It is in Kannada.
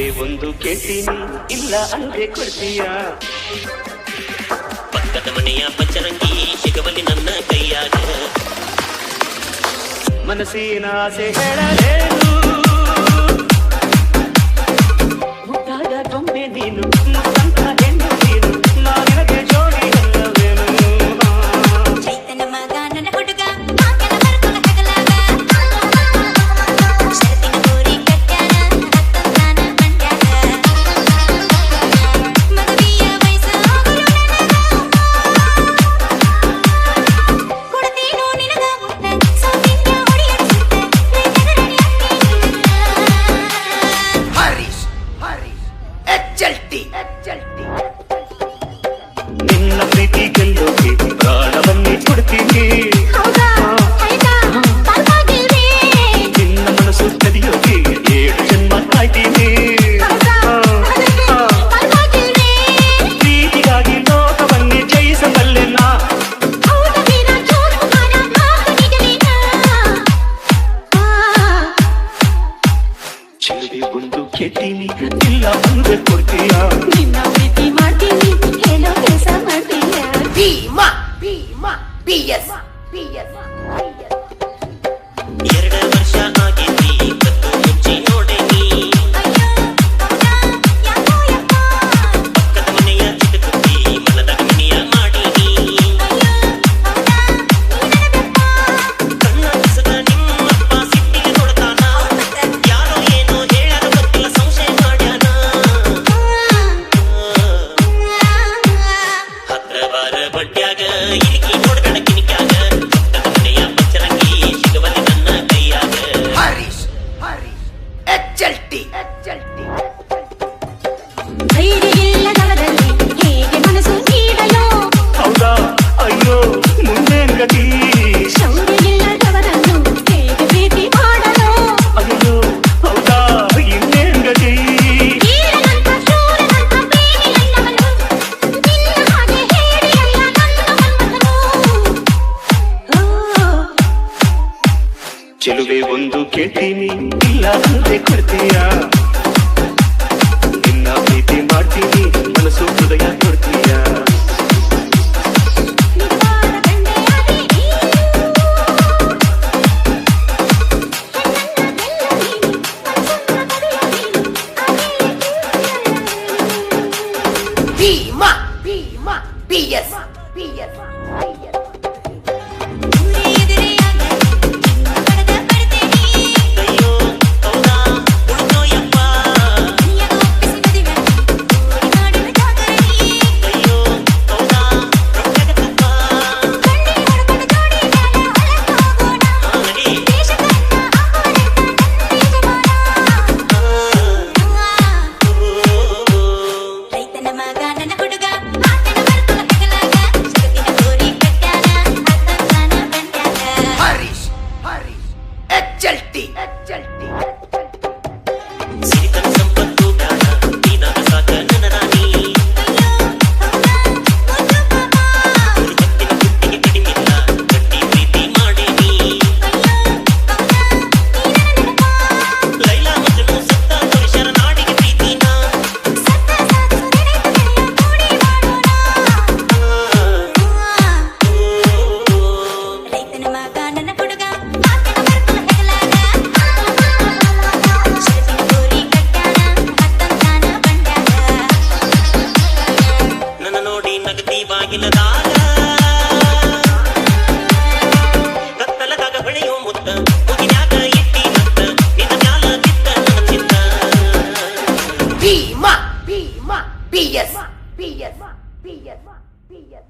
ಗೊಂಬೆ ಒಂದು ಕೇಳ್ತೀನಿ ಇಲ್ಲ ಅಂದ್ರೆ ಕೊಡ್ತೀಯ? ಪಕ್ಕದ ಮನೆಯ ಪಚ್ಚರಂಗಿ ಸಿಗಬಲ್ಲಿ ನನ್ನ ಕೈಯಾಗ. ಮನಸ್ಸಿನ ಆಸೆ ಹೇಳಲೇನು? ಚೆಲುವಿ ಗುಂಡು ಕೆಟ್ಟಿನಿ. ಇಲ್ಲ ಮುಂದೆ ಕೊಡ್ತೀಯ? ನಿನ್ನ ಪ್ರೀತಿ ಮಾಡ್ತೀನಿ ಏನೋ ಕೆಲಸ ಮಾಡ್ತೀಯ Bheema Bheema B S B S ಎರಡು ವರ್ಷ ಚೆಲುವೆ ಒಂದು ಕೇಳ್ತೀನಿ. ಇಲ್ಲ ಅಂದ್ರೆ ಕೊಡ್ತೀಯ ನಿನ್ನ ಪ್ರೀತಿ ಮಾಡ್ತೀನಿ. ಮನಸ್ಸು ಹೃದಯ ಕೊಡ್ತೀಯ Bheema Bheema B S Chelsea. Es Chelsea. Billes. Billes. Billes. Billes.